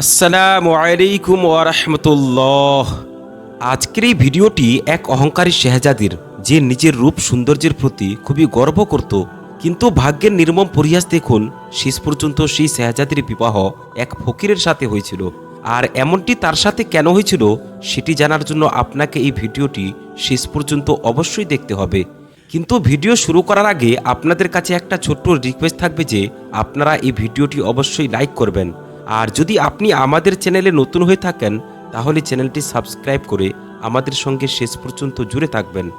আসসালামু আলাইকুম ওরহমতুল্লাহ আজকের এই ভিডিওটি এক অহংকারী শেহজাদির, যে নিজের রূপ সৌন্দর্যের প্রতি খুবই গর্ব করত, কিন্তু ভাগ্যের নির্মম পরিহাস দেখুন, শেষ পর্যন্ত সেই শেহজাদির বিবাহ এক ফকিরের সাথে হয়েছিল। আর এমনটি তার সাথে কেন হয়েছিল, সেটি জানার জন্য আপনাকে এই ভিডিওটি শেষ পর্যন্ত অবশ্যই দেখতে হবে। কিন্তু ভিডিও শুরু করার আগে আপনাদের কাছে একটা ছোট্ট রিকোয়েস্ট থাকবে যে, আপনারা এই ভিডিওটি অবশ্যই লাইক করবেন। আর যদি আপনি আমাদের চ্যানেলে নতুন হয়ে থাকেন, তাহলে চ্যানেলটি সাবস্ক্রাইব করে আমাদের সঙ্গে শেষ পর্যন্ত জুড়ে থাকবেন।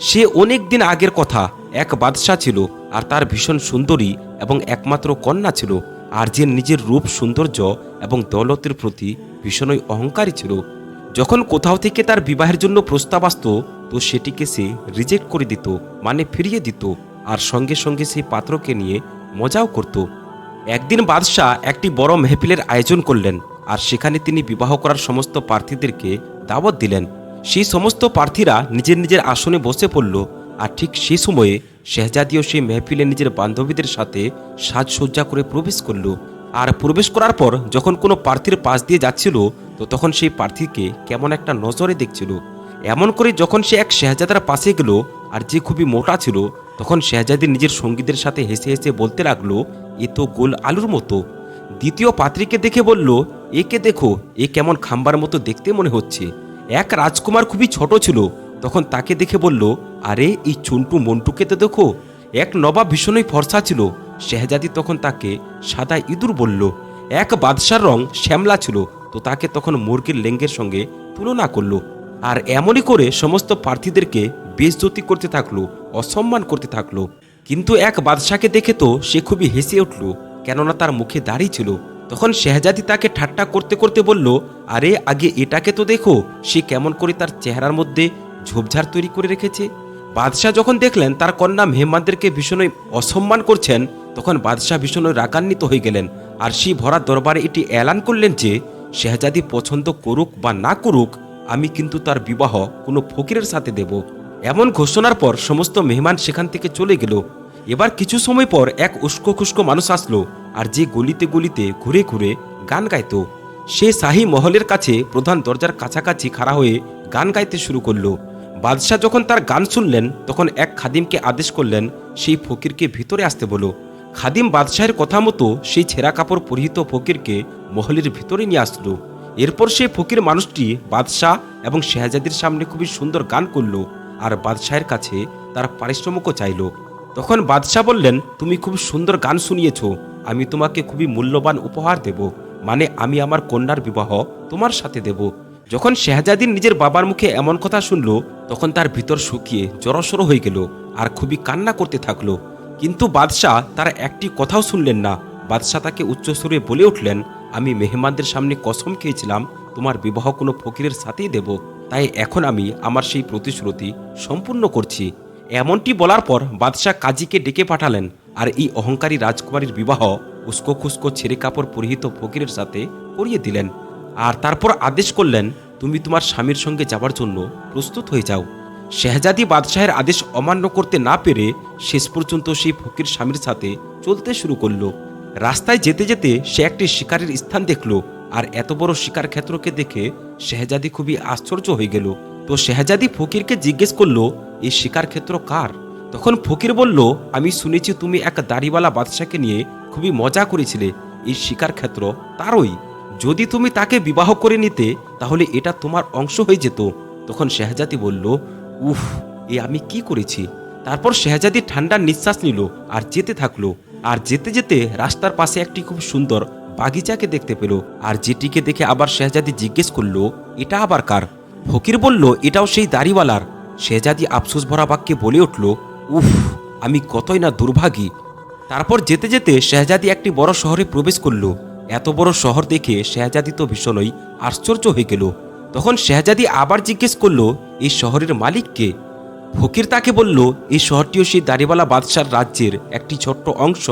সে অনেক দিন আগের কথা, এক বাদশাহ ছিল আর তার ভীষণ সুন্দরী এবং একমাত্র কন্যা ছিল আর যে নিজের রূপ সৌন্দর্য এবং দৌলতের প্রতি ভীষণই অহংকারী ছিল। যখন কোথাও থেকে তার বিবাহের জন্য প্রস্তাব আসতো, তো সেটিকে সে রিজেক্ট করে দিত মানে ফিরিয়ে দিত, আর সঙ্গে সঙ্গে সেই পাত্রকে নিয়ে মজাও করত। একদিন বাদশাহ একটি বড় মেহফিলের আয়োজন করলেন, আর সেখানে তিনি বিবাহ করার সমস্ত প্রার্থীদেরকে দাওয়াত দিলেন। সেই সমস্ত প্রার্থীরা নিজের নিজের আসনে বসে পড়ল, আর ঠিক সেই সময়ে শেহজাদিও সেই মেহফিলে নিজের বান্ধবীদের সাথে সাজসজ্জা করে প্রবেশ করল। আর প্রবেশ করার পর যখন কোনো প্রার্থীর পাশ দিয়ে যাচ্ছিল, তো তখন সেই প্রার্থীকে কেমন একটা নজরে দেখছিল। এমন করে যখন সে এক শেহজাদার পাশে গেল, আর যে খুবই মোটা ছিল, তখন শেহজাদি নিজের সঙ্গীদের সাথে হেসে হেসে বলতে লাগল এ তো গোল আলুর মতো। দ্বিতীয় পাত্রীকে দেখে বলল, একে দেখো, এ কেমন খাম্বার মতো দেখতে মনে হচ্ছে। এক রাজকুমার খুবই ছোট ছিল। তখন তাকে দেখে বলল, আরে, এই চুন্টু মন্টুকে তো দেখো। এক নবাব ভীষণই ফর্সা ছিল। শেহজাদি তখন তাকে সাদা ইঁদুর বলল। এক বাদশার রং শ্যামলা ছিল। তো তাকে তখন মুরগির লেঙ্গের সঙ্গে তুলনা করল। আর এমনই করে সমস্ত প্রার্থীদেরকে বেজতি করতে থাকল, অসম্মান করতে থাকল। কিন্তু এক বাদশাকে দেখে তো সে খুবই হেসে উঠল, কেননা তার মুখে দাড়ি ছিল। তখন শেহজাদি তাকে ঠাট্টা করতে করতে বলল, আরে, আগে এটাকে তো দেখো, সে কেমন করে তার চেহারার মধ্যে ঝোপঝাড় তৈরি করে রেখেছে। বাদশাহ যখন দেখলেন, তার কন্যা মেহমানদেরকে ভীষণই অসম্মান করছেন, তখন বাদশাহ ভীষণই রাগান্বিত হয়ে গেলেন। আর সেই ভরা দরবারে এটি এলান করলেন যে, শেহজাদি পছন্দ করুক বা না করুক, আমি কিন্তু তার বিবাহ কোনো ফকিরের সাথে দেব। এমন ঘোষণার পর সমস্ত মেহমান সেখান থেকে চলে গেল। এবার কিছু সময় পর এক উস্কো খুস্কো মানুষ আসলো আর যে গলিতে গলিতে ঘুরে ঘুরে গান গাইত। সে শাহি মহলের কাছে প্রধান দরজার কাছাকাছি খাড়া হয়ে গান গাইতে শুরু করল। বাদশাহ যখন তার গান শুনলেন, তখন এক খাদিমকে আদেশ করলেন, সেই ফকিরকে ভিতরে আসতে বলো। খাদিম বাদশাহের কথা মতো সেই ছেঁড়া কাপড় পরিহিত ফকিরকে মহলের ভিতরে নিয়ে আসলো। এরপর সেই ফকির মানুষটি বাদশাহ এবং শেহজাদির সামনে খুবই সুন্দর গান করল। আর বাদশাহের কাছে তার পারিশ্রমিকও চাইলো। তখন বাদশাহ বললেন, তুমি খুব সুন্দর গান শুনিয়েছ। আমি তোমাকে খুবই মূল্যবান উপহার দেব। মানে আমি আমার কন্যার বিবাহ তোমার সাথে দেব যখন শেহজাদিন নিজের বাবার মুখে এমন কথা শুনল, তখন তার ভিতর শুকিয়ে জড়সড় হয়ে গেল আর খুবই কান্না করতে থাকল। কিন্তু বাদশাহ তার একটি কথাও শুনলেন না। বাদশাহ তাকে উচ্চস্বরে বলে উঠলেন, আমি মেহমানদের সামনে কসম খেয়েছিলাম, তোমার বিবাহ কোনো ফকিরের সাথেই দেব। তাই এখন আমি আমার সেই প্রতিশ্রুতি সম্পূর্ণ করছি। এমনটি বলার পর বাদশাহ কাজীকে ডেকে পাঠালেন আর এই অহংকারী রাজকুমারীর বিবাহ উস্কো খুস্কো ছেড়ে কাপড় পরিহিত ফকিরের সাথে করিয়ে দিলেন। আর তারপর আদেশ করলেন, তুমি তোমার স্বামীর সঙ্গে যাবার জন্য প্রস্তুত হয়ে যাও। শেহজাদি বাদশাহের আদেশ অমান্য করতে না পেরে শেষ পর্যন্ত সেই ফকির স্বামীর সাথে চলতে শুরু করল। রাস্তায় যেতে যেতে সে একটি শিকারের স্থান দেখল আর এত বড় শিকার ক্ষেত্রকে দেখে শেহজাদি খুবই আশ্চর্য হয়ে গেল। তো শেহজাদি ফকিরকে জিজ্ঞেস করল এই শিকার ক্ষেত্র কার? তখন ফকির বলল, আমি শুনেছি তুমি এক দাড়িওয়ালা বাদশাকে নিয়ে খুবই মজা করেছিলে। এই শিকার ক্ষেত্র তারই। যদি তুমি তাকে বিবাহ করে নিতে, তাহলে এটা তোমার অংশ হয়ে যেত। তখন শেহজাদি বলল, উফ, এ আমি কি করেছি? তারপর শেহজাদি ঠান্ডার নিঃশ্বাস নিল আর যেতে থাকল। আর যেতে যেতে রাস্তার পাশে একটি খুব সুন্দর বাগিচাকে দেখতে পেল আর যেটিকে দেখে আবার শেহজাদি জিজ্ঞেস করল, এটা আবার কার? ফকির বলল, এটাও সেই দাড়িওয়ালার। শেহজাদি আফসোস ভরা বাক্যে বলে উঠল, উফ, আমি কতই না দুর্ভাগী। তারপর যেতে যেতে শেহজাদি একটি বড় শহরে প্রবেশ করল। এত বড় শহর দেখে শেহজাদি তো ভীষণই আশ্চর্য হয়ে গেল। তখন শেহজাদি আবার জিজ্ঞেস করল, এই শহরের মালিককে ফকির তাকে বলল, এই শহরটিও সেই দাড়িওয়ালা বাদশার রাজ্যের একটি ছোট্ট অংশ।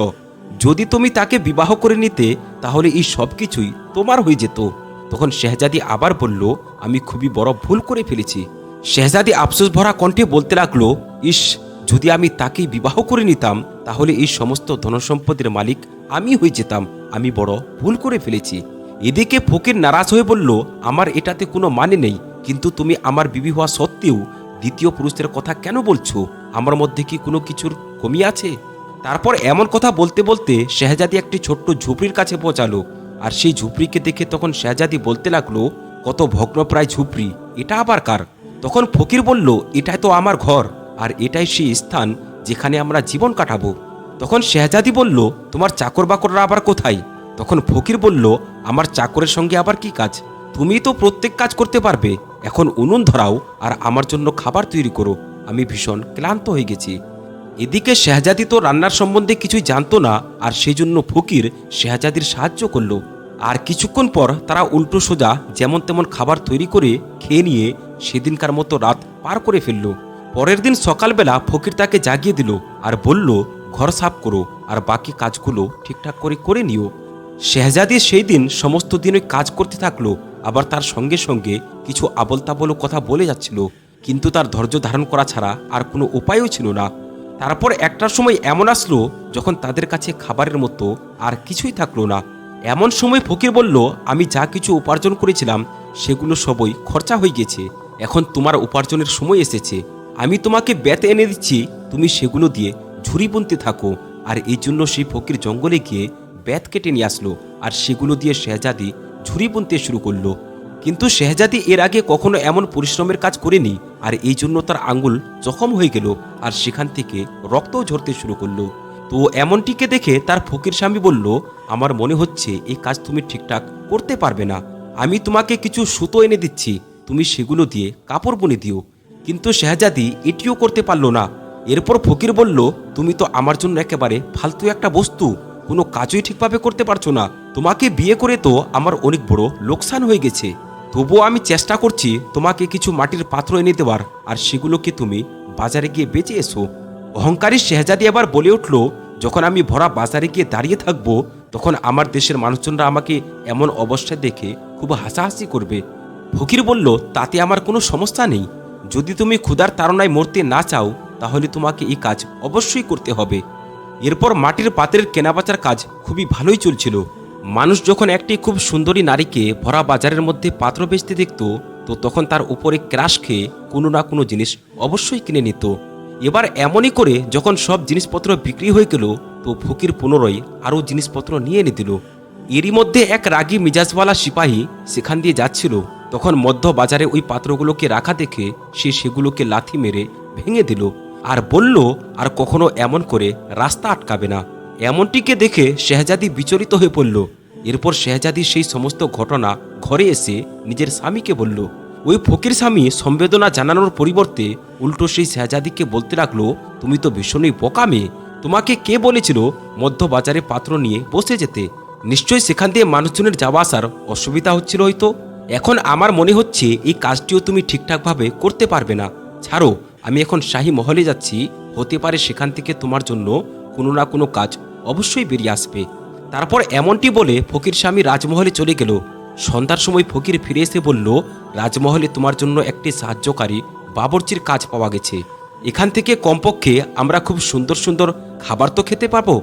যদি তুমি তাকে বিবাহ করে নিতে, তাহলে এই সব কিছুই তোমার হয়ে যেত। তখন শেহজাদি আবার বলল, আমি খুবই বড় ভুল করে ফেলেছি। শেহজাদি আফসোস ভরা কণ্ঠে বলতে লাগল, ইস, যদি আমি তাকেই বিবাহ করে নিতাম, তাহলে এই সমস্ত ধনসম্পদের মালিক আমি হয়ে যেতাম। আমি বড় ভুল করে ফেলেছি। এদিকে ফকির নারাজ হয়ে বলল, আমার এটাতে কোনো মানে নেই, কিন্তু তুমি আমার বিবি হওয়া সত্ত্বেও দ্বিতীয় পুরুষের কথা কেন বলছো? আমার মধ্যে কি কোনো কিছুর কমি আছে? তারপর এমন কথা বলতে বলতে শেহজাদি একটি ছোট্ট ঝুপড়ির কাছে পৌঁছালো। আর সেই ঝুপড়িকে দেখে তখন শেহজাদি বলতে লাগল, কত ভগ্নপ্রায় ঝুপড়ি, এটা আবার কার? তখন ফকির বলল, এটাই তো আমার ঘর, আর এটাই সেই স্থান যেখানে আমরা জীবন কাটাবো। তখন শেহজাদি বলল, তোমার চাকর বাকররা আবার কোথায়? তখন ফকির বলল, আমার চাকরের সঙ্গে আবার কি কাজ? তুমি তো প্রত্যেক কাজ করতে পারবে। এখন উনুন ধরাও আর আমার জন্য খাবার তৈরি করো। আমি ভীষণ ক্লান্ত হয়ে গেছি। এদিকে শেহজাদি তো রান্নার সম্বন্ধে কিছুই জানতো না, আর সেই জন্য ফকির শেহজাদির সাহায্য করল। আর কিছুক্ষণ পর তারা উল্টো সোজা যেমন তেমন খাবার তৈরি করে খেয়ে নিয়ে সেদিনকার মতো রাত পার করে ফেলল। পরের দিন সকালবেলা ফকির তাকে জাগিয়ে দিল আর বলল, ঘর সাফ করো আর বাকি কাজগুলো ঠিকঠাক করে করে নিও। শেহজাদি সেই দিন সমস্ত দিন ওই কাজ করতে থাকল, আবার তার সঙ্গে সঙ্গে কিছু আবল তাবল কথা বলে যাচ্ছিল। কিন্তু তার ধৈর্য ধারণ করা ছাড়া আর কোনো উপায়ও ছিল না। তারপর একটার সময় এমন আসলো, যখন তাদের কাছে খাবারের মতো আর কিছুই থাকল না। এমন সময় ফকির বলল, আমি যা কিছু উপার্জন করেছিলাম, সেগুলো সবই খরচা হয়ে গেছে। এখন তোমার উপার্জনের সময় এসেছে। আমি তোমাকে বেত এনে দিচ্ছি, তুমি সেগুলো দিয়ে ঝুড়ি বুনতে থাকো। আর এই জন্য সেই ফকির জঙ্গলে গিয়ে বেত কেটে নিয়ে আসলো, আর সেগুলো দিয়ে শেহজাদি ঝুড়ি বুনতে শুরু করল। কিন্তু শেহজাদি এর আগে কখনো এমন পরিশ্রমের কাজ করেনি, আর এই জন্য তার আঙ্গুল জখম হয়ে গেল আর সেখান থেকে রক্তও ঝরতে শুরু করল। তো এমনটিকে দেখে তার ফকির স্বামী বলল, আমার মনে হচ্ছে এই কাজ তুমি ঠিকঠাক করতে পারবে না। আমি তোমাকে কিছু সুতো এনে দিচ্ছি, তুমি সেগুলো দিয়ে কাপড় বুনে দিও। কিন্তু শেহজাদি এটিও করতে পারল না। এরপর ফকির বলল, তুমি তো আমার জন্য একেবারে ফালতু একটা বস্তু, কোনো কাজই ঠিকভাবে করতে পারছ না। তোমাকে বিয়ে করে তো আমার অনেক বড় লোকসান হয়ে গেছে। তবুও আমি চেষ্টা করছি তোমাকে কিছু মাটির পাত্র এনে দেওয়ার, আর সেগুলোকে তুমি বাজারে গিয়ে বেঁচে এসো। অহংকারী শেহজাদি আবার বলে উঠল, যখন আমি ভরা বাজারে গিয়ে দাঁড়িয়ে থাকব, তখন আমার দেশের মানুষজনরা আমাকে এমন অবস্থায় দেখে খুব হাসাহাসি করবে। ফকির বলল, তাতে আমার কোনো সমস্যা নেই। যদি তুমি ক্ষুধার তাড়নায় মরতে না চাও, তাহলে তোমাকে এই কাজ অবশ্যই করতে হবে। এরপর মাটির পাত্রের কেনাবেচার কাজ খুবই ভালোই চলছিল। মানুষ যখন একটি খুব সুন্দরী নারীকে ভরা বাজারের মধ্যে পাত্র বেচতে দেখত, তো তখন তার উপরে ক্রাশ খেয়ে কোনো না কোনো জিনিস অবশ্যই কিনে নিত। এবার এমনই করে যখন সব জিনিসপত্র বিক্রি হয়ে গেল, তো ফকির পুনরায় আরও জিনিসপত্র নিয়ে এনে দিল। এরই মধ্যে এক রাগী মিজাজওয়ালা সিপাহী সেখান দিয়ে যাচ্ছিল। তখন মধ্য বাজারে ওই পাত্রগুলোকে রাখা দেখে সে সেগুলোকে লাথি মেরে ভেঙে দিল। আর বলল, আর কখনো এমন করে রাস্তা আটকাবে না। এমনটিকে দেখে শেহজাদি বিচলিত হয়ে পড়ল। এরপর শেহজাদি সেই সমস্ত ঘটনা ঘরে এসে নিজের স্বামীকে বলল, ওই ফকির স্বামী সম্বেদনা জানানোর পরিবর্তে উল্টো সেই শেহজাদিকে বলতে লাগল, তুমি তো ভীষণই বোকা মেয়ে। তোমাকে কে বলেছিল মধ্য বাজারে পাত্র নিয়ে বসে যেতে? নিশ্চয়ই সেখান দিয়ে মানুষজনের যাওয়া আসার অসুবিধা হচ্ছিল হয়তো। এখন আমার মনে হচ্ছে এই কাজটিও তুমি ঠিকঠাকভাবে করতে পারবে না। ছাড়ো, আমি এখন শাহী মহলে যাচ্ছি। হতে পারে সেখান থেকে তোমার জন্য কোনো না কোনো কাজ অবশ্যই বেরিয়ে আসবে। তারপর এমনটি বলে ফকির স্বামী রাজমহলে চলে গেল। সন্ধ্যার সময় ফকির ফিরে এসে বলল, রাজমহলে তোমার জন্য একটি সাহায্যকারী বাবরচির কাজ পাওয়া গেছে। এখান থেকে কমপক্ষে আমরা খুব সুন্দর সুন্দর খাবার তো খেতে পাবো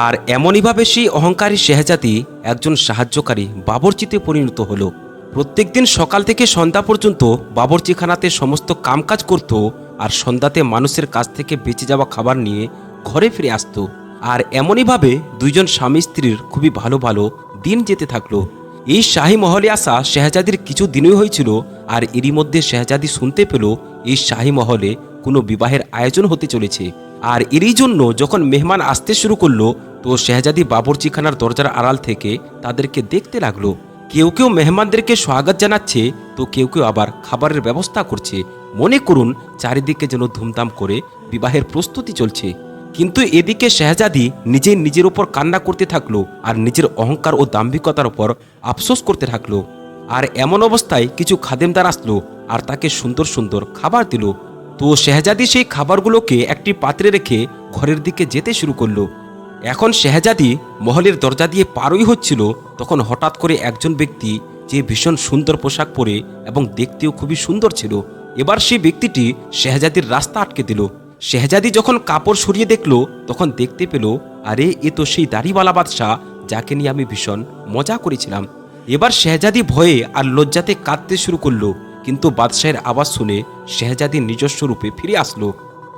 আর এমনইভাবে সেই অহংকারী শেহজাদি একজন সাহায্যকারী বাবরচিতে পরিণত হলো। প্রত্যেকদিন সকাল থেকে সন্ধ্যা পর্যন্ত বাবরচিখানাতে সমস্ত কামকাজ করত আর সন্ধ্যাতে মানুষের কাছ থেকে বেঁচে যাওয়া খাবার নিয়ে ঘরে ফিরে আসতো। আর এমনইভাবে দুইজন স্বামী স্ত্রীর খুবই ভালো ভালো দিন যেতে থাকল। এই শাহী মহলে আসা শেহজাদির কিছু দিনই হয়েছিল আর এরই মধ্যে শেহজাদি শুনতে পেল এই শাহী মহলে কোনো বিবাহের আয়োজন হতে চলেছে। আর এরই জন্য যখন মেহমান আসতে শুরু করল, তো শেহজাদি বাবরচিখানার দরজার আড়াল থেকে তাদেরকে দেখতে লাগল। কেউ কেউ মেহমানদেরকে স্বাগত জানাচ্ছে, তো কেউ কেউ আবার খাবারের ব্যবস্থা করছে। মনে করুন, চারিদিকে যেন ধুমধাম করে বিবাহের প্রস্তুতি চলছে। কিন্তু এদিকে শেহজাদি নিজে নিজের উপর কান্না করতে থাকল আর নিজের অহংকার ও দাম্ভিকতার উপর আফসোস করতে থাকল। আর এমন অবস্থায় কিছু খাদেমদার আসলো আর তাকে সুন্দর সুন্দর খাবার দিল। তো শেহজাদি সেই খাবারগুলোকে একটি পাত্রে রেখে ঘরের দিকে যেতে শুরু করল। এখন শেহজাদি মহলের দরজা দিয়ে পারই হচ্ছিল তখন হঠাৎ করে একজন ব্যক্তি যে ভীষণ সুন্দর পোশাক পরে এবং দেখতেও খুবই সুন্দর ছিল, এবার সেই ব্যক্তিটি শেহজাদির রাস্তা আটকে দিল। শেহজাদি যখন কাপড় সরিয়ে দেখল, তখন দেখতে পেল, আরে, এ তো সেই দাড়িওয়ালা বাদশাহ, যাকে নিয়ে আমি ভীষণ মজা করেছিলাম। এবার শেহজাদি ভয়ে আর লজ্জাতে কাঁদতে শুরু করল, কিন্তু বাদশাহের আওয়াজ শুনে শেহজাদি নিজস্ব রূপে ফিরে আসলো।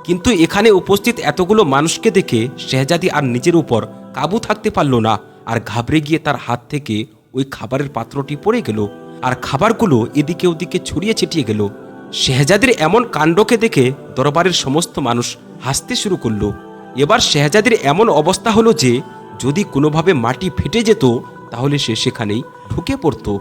কিন্তু এখানে উপস্থিত এতগুলো মানুষকে দেখে শেহজাদি আর নিজের উপর কাবু থাকতে পারল না, আর ঘাবড়ে গিয়ে তার হাত থেকে ওই খাবারের পাত্রটি পড়ে গেল, আর খাবারগুলো এদিকে ওদিকে ছড়িয়ে ছিটিয়ে গেল। শেহজাদির এমন কাণ্ডকে দেখে দরবারের সমস্ত মানুষ হাসতে শুরু করল। এবার শেহজাদির এমন অবস্থা হলো যে, যদি কোনোভাবে মাটি ফেটে যেত, তাহলে সে সেখানেই ঢুকে পড়তো।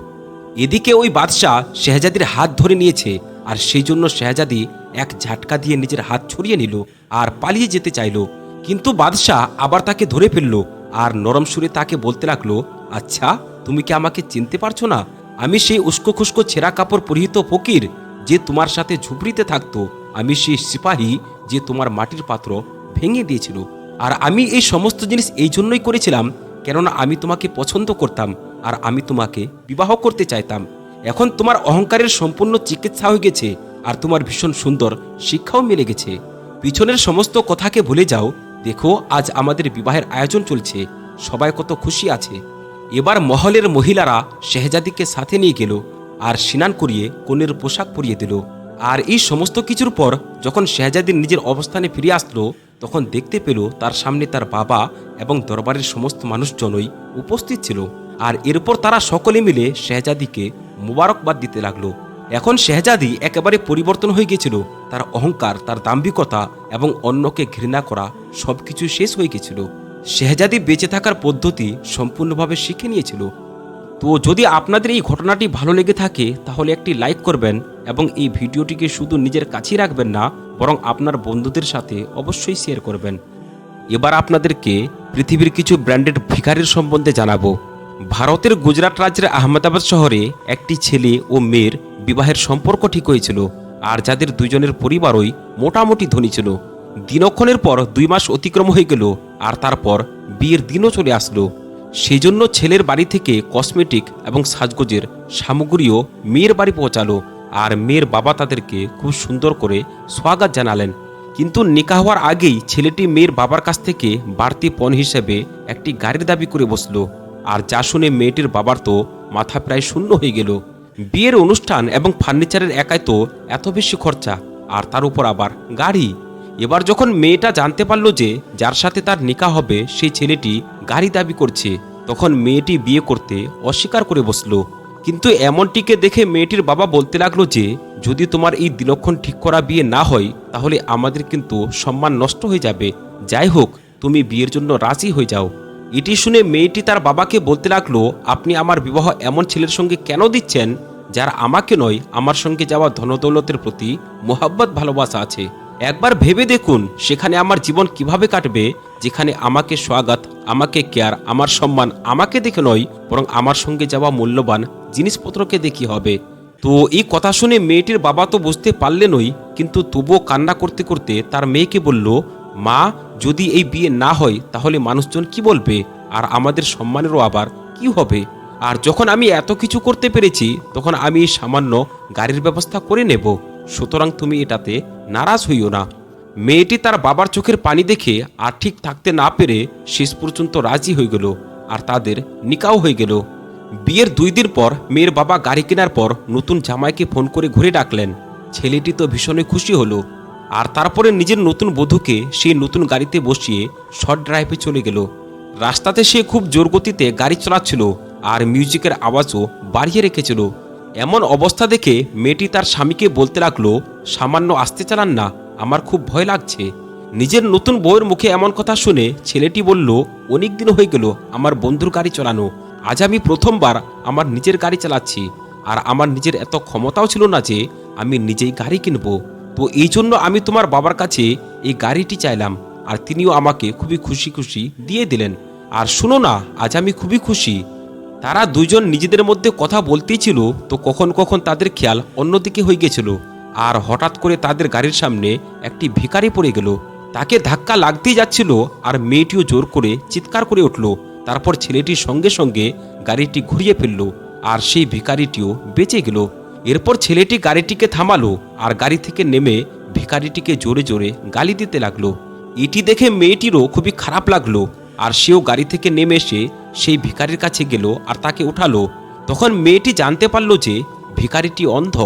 এদিকে ওই বাদশাহ শেহজাদির হাত ধরে নিয়েছে, আর সেই জন্য শেহজাদি এক ঝাটকা দিয়ে নিজের হাত ছড়িয়ে নিল আর পালিয়ে যেতে চাইল। কিন্তু বাদশাহ আবার তাকে ধরে ফেলল আর নরম সুরে তাকে বলতে লাগল আচ্ছা তুমি কি আমাকে চিনতে পারছ না? আমি সেই উস্কো খুস্কো ছেঁড়া কাপড় পরিহিত ফকির। যে তোমার সাথে ঝুপড়িতে থাকতো, আমি সেই সিপাহী যে তোমার মাটির পাত্র ভেঙে দিয়েছিল। আর আমি এই সমস্ত জিনিস এই জন্যই করেছিলাম, কেননা আমি তোমাকে পছন্দ করতাম আর আমি তোমাকে বিবাহ করতে চাইতাম। এখন তোমার অহংকারের সম্পূর্ণ চিকিৎসা হয়ে গেছে আর তোমার ভীষণ সুন্দর শিক্ষাও মিলে গেছে। পিছনের সমস্ত কথাকে ভুলে যাও, দেখো আজ আমাদের বিবাহের আয়োজন চলছে, সবাই কত খুশি আছে। এবার মহলের মহিলারা শেহজাদিকে সাথে নিয়ে গেল আর স্নান করিয়ে কনের পোশাক পরিয়ে দিল। আর এই সমস্ত কিছুর পর যখন শেহজাদির নিজের অবস্থানে ফিরে আসলো, তখন দেখতে পেল তার সামনে তার বাবা এবং দরবারের সমস্ত মানুষজনই উপস্থিত ছিল। আর এরপর তারা সকলে মিলে শেহজাদিকে মুবারকবাদ দিতে লাগল। এখন শেহজাদি একেবারে পরিবর্তন হয়ে গেছিল। তার অহংকার, তার দাম্ভিকতা এবং অন্যকে ঘৃণা করা সবকিছু শেষ হয়ে গেছিল। শেহজাদি বেঁচে থাকার পদ্ধতি সম্পূর্ণভাবে শিখে নিয়েছিল। তো যদি আপনাদের এই ঘটনাটি ভালো লেগে থাকে, তাহলে একটি লাইক করবেন এবং এই ভিডিওটিকে শুধু নিজের কাছেই রাখবেন না, বরং আপনার বন্ধুদের সাথে অবশ্যই শেয়ার করবেন। এবার আপনাদেরকে পৃথিবীর কিছু ব্র্যান্ডেড ভিখারির সম্বন্ধে জানাব। ভারতের গুজরাট রাজ্যের আহমেদাবাদ শহরে একটি ছেলে ও মেয়ের বিবাহের সম্পর্ক ঠিক হয়েছিল, আর যাদের দুজনের পরিবারই মোটামুটি ধনী ছিল। দিনক্ষণের পর দুই মাস অতিক্রম হয়ে গেল, আর তারপর বিয়ের দিনও চলে আসলো। সেই জন্য ছেলের বাড়ি থেকে কসমেটিক এবং সাজগোজের সামগ্রীও মেয়ের বাড়ি পৌঁছালো আর মেয়ের বাবা তাদেরকে খুব সুন্দর করে স্বাগত জানালেন। কিন্তু নিকা হওয়ার আগেই ছেলেটি মেয়ের বাবার কাছ থেকে বাড়তি পণ হিসেবে একটি গাড়ির দাবি করে বসল। আর যা শুনে মেয়েটির বাবার তো মাথা প্রায় শূন্য হয়ে গেল। বিয়ের অনুষ্ঠান এবং ফার্নিচারের একাই তো এত বেশি খরচা, আর তার উপর আবার গাড়ি এবার যখন মেয়েটা জানতে পারল যে যার সাথে তার নিকা হবে, সেই ছেলেটি গাড়ি দাবি করছে, তখন মেয়েটি বিয়ে করতে অস্বীকার করে বসল। কিন্তু এমনটিকে দেখে মেয়েটির বাবা বলতে লাগল যে, যদি তোমার এই দিনক্ষণ ঠিক করা বিয়ে না হয়, তাহলে আমাদের কিন্তু সম্মান নষ্ট হয়ে যাবে। যাই হোক, তুমি বিয়ের জন্য রাজি হয়ে যাও। এটি শুনে মেয়েটি তার বাবাকে বলতে লাগল, আপনি আমার বিবাহ এমন ছেলের সঙ্গে কেন দিচ্ছেন, যার আমাকে নয়, আমার সঙ্গে যাওয়া ধনদৌলতের প্রতি মোহাব্বত ভালোবাসা আছে। একবার ভেবে দেখুন সেখানে আমার জীবন কীভাবে কাটবে, যেখানে আমাকে স্বাগত, আমাকে কেয়ার, আমার সম্মান, আমাকে দেখে নয়, বরং আমার সঙ্গে যাওয়া মূল্যবান জিনিসপত্রকে দেখি হবে। তো এই কথা শুনে মেয়েটির বাবা তো বুঝতে পারলেনই কিন্তু তবুও কান্না করতে করতে তার মেয়েকে বলল, মা, যদি এই বিয়ে না হয়, তাহলে মানুষজন কি বলবে? আর আমাদের সম্মানেরও আবার কি হবে? আর যখন আমি এত কিছু করতে পেরেছি, তখন আমি সামান্য গাড়ির ব্যবস্থা করে নেব। সুতরাং তুমি এটাতে নারাজ হইও না। মেয়েটি তার বাবার চোখের পানি দেখে আর ঠিক থাকতে না পেরে শেষ পর্যন্ত রাজি হয়ে গেল আর তাদের নিকাও হয়ে গেল। বিয়ের দুই দিন পর মেয়ের বাবা গাড়ি কেনার পর নতুন জামাইকে ফোন করে ঘুরে ডাকলেন। ছেলেটি তো ভীষণই খুশি হলো আর তারপরে নিজের নতুন বধূকে সেই নতুন গাড়িতে বসিয়ে শর্ট ড্রাইভে চলে গেল। রাস্তাতে সে খুব জোর গতিতে গাড়ি চালাচ্ছিল আর মিউজিকের আওয়াজও বাড়িয়ে রেখেছিল। এমন অবস্থা দেখে মেয়েটি তার স্বামীকে বলতে লাগল, সামান্য আসতে চালান না, আমার খুব ভয় লাগছে। নিজের নতুন বউয়ের মুখে এমন কথা শুনে ছেলেটি বলল অনেক দিন হয়ে গেল আমার বন্ধুর গাড়ি চালানো। আজ আমি প্রথমবার আমার নিজের গাড়ি চালাচ্ছি। আর আমার নিজের এত ক্ষমতাও ছিল না যে আমি নিজেই গাড়ি কিনবো। তো এই জন্য আমি তোমার বাবার কাছে এই গাড়িটি চাইলাম, আর তিনিও আমাকে খুবই খুশি খুশি দিয়ে দিলেন। আর শুনো না, আজ আমি খুবই খুশি। তারা দুজন নিজেদের মধ্যে কথা বলতেই ছিল তো কখন কখন তাদের খেয়াল অন্যদিকে হয়ে গেছিল। আর হঠাৎ করে তাদের গাড়ির সামনে একটি ভিখারি পড়ে গেল। তাকে ধাক্কা লাগতেই যাচ্ছিল আর মেয়েটিও জোর করে চিৎকার করে উঠল। তারপর ছেলেটির সঙ্গে সঙ্গে গাড়িটি ঘুরিয়ে ফেলল আর সেই ভিখারিটিও বেঁচে গেল। এরপর ছেলেটি গাড়িটিকে থামালো আর গাড়ি থেকে নেমে ভিখারিটিকে জোরে জোরে গালি দিতে লাগল। এটি দেখে মেয়েটিরও খুবই খারাপ লাগল আর সেও গাড়ি থেকে নেমে এসে সেই ভিখারির কাছে গেল আর তাকে উঠালো। তখন মেয়েটি জানতে পারল যে ভিখারিটি অন্ধ।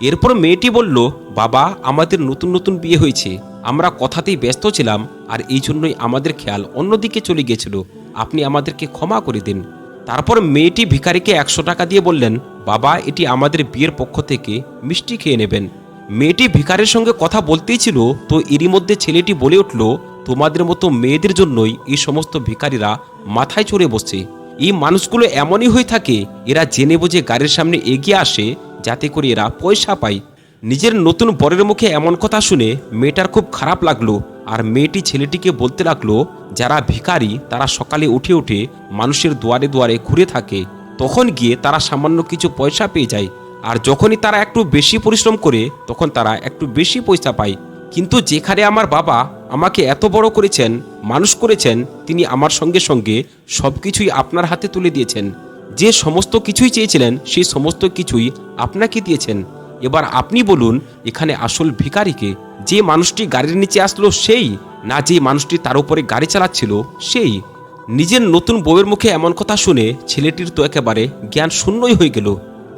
এরপর মেয়েটি বলল, বাবা, আমাদের নতুন নতুন বিয়ে হয়েছে। আমরা কথাতেই ব্যস্ত ছিলাম আর এই জন্যই আমাদের খেয়াল অন্যদিকে চলে গিয়েছিল। আপনি আমাদেরকে ক্ষমা করে দিন। তারপর মেয়েটি ভিখারিকে একশো টাকা দিয়ে বললেন, বাবা, এটি আমাদের বিয়ের পক্ষ থেকে মিষ্টি খেয়ে নেবেন। মেয়েটি ভিখারের সঙ্গে কথা বলতেই ছিল, তো এরই মধ্যে ছেলেটি বলে উঠল তোমাদের মতো মেয়েদের জন্যই এই সমস্ত ভিখারিরা মাথায় চড়ে বসছে। এই মানুষগুলো এমনই হয়ে থাকে, এরা জেনে বুঝে গাড়ির সামনে এগিয়ে আসে, যাতে করে এরা পয়সা পায়। নিজের নতুন বরের মুখে এমন কথা শুনে মেয়েটার খুব খারাপ লাগল, আর মেয়েটি ছেলেটিকে বলতে লাগল, যারা ভিখারি, তারা সকালে উঠে উঠে মানুষের দুয়ারে দুয়ারে ঘুরে থাকে। তখন গিয়ে তারা সামান্য কিছু পয়সা পেয়ে যায়, আর যখনই তারা একটু বেশি পরিশ্রম করে, তখন তারা একটু বেশি পয়সা পায়। কিন্তু যেখানে আমার বাবা আমাকে এত বড় করেছেন, মানুষ করেছেন, তিনি আমার সঙ্গে সঙ্গে সব কিছুই আপনার হাতে তুলে দিয়েছেন। যে সমস্ত কিছুই চেয়েছিলেন, সেই সমস্ত কিছুই আপনাকে দিয়েছেন। এবার আপনি বলুন, এখানে আসল ভিকারিকে যে মানুষটি গাড়ির নিচে আসলো সেই, না যে মানুষটি তার উপরে গাড়ি চালাচ্ছিল সেই? নিজের নতুন বউয়ের মুখে এমন কথা শুনে ছেলেটির তো একেবারে জ্ঞান শূন্যই হয়ে গেল।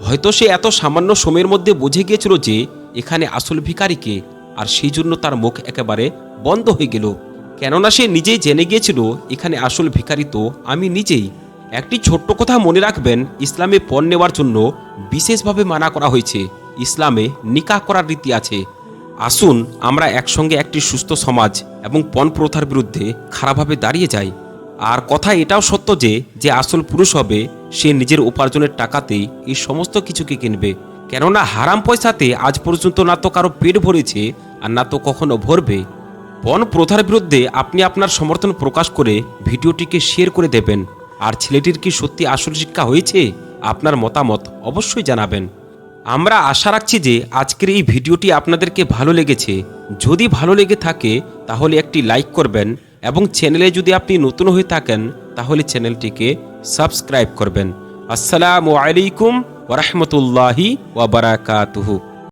হয়তো সে এত সামান্য সময়ের মধ্যে বুঝে গিয়েছিল যে এখানে আসল ভিখারিকে আর সেই জন্য তার মুখ একেবারে বন্ধ হয়ে গেল। কেননা সে নিজেই জেনে গিয়েছিল, এখানে আসল ভিখারি তো আমি নিজেই। একটি ছোট্ট কথা মনে রাখবেন, ইসলামে পণ নেওয়ার জন্য বিশেষভাবে মানা করা হয়েছে। ইসলামে নিকাহ করার রীতি আছে। আসুন, আমরা একসঙ্গে একটি সুস্থ সমাজ এবং পণ প্রথার বিরুদ্ধে খারাপভাবে দাঁড়িয়ে যাই। আর কথা এটাও সত্য যে যে আসল পুরুষ হবে, সে নিজের উপার্জনের টাকাতেই এই সমস্ত কিছুকে কিনবে। কেননা হারাম পয়সাতে আজ পর্যন্ত না তো কারও পেট ভরেছে, আর না তো কখনো ভরবে। পণ প্রথার বিরুদ্ধে আপনি আপনার সমর্থন প্রকাশ করে ভিডিওটিকে শেয়ার করে দেবেন। আর ছেলেটির কি সত্যি আসল শিক্ষা হয়েছে? আপনার মতামত অবশ্যই জানাবেন। আমরা আশা রাখছি যে আজকের এই ভিডিওটি আপনাদেরকে ভালো লেগেছে। যদি ভালো লেগে থাকে, তাহলে একটি লাইক করবেন এবং চ্যানেলে যদি আপনি নতুন হয়ে থাকেন, তাহলে চ্যানেলটিকে সাবস্ক্রাইব করবেন। আসসালামু আলাইকুম ورحمة الله وبركاته.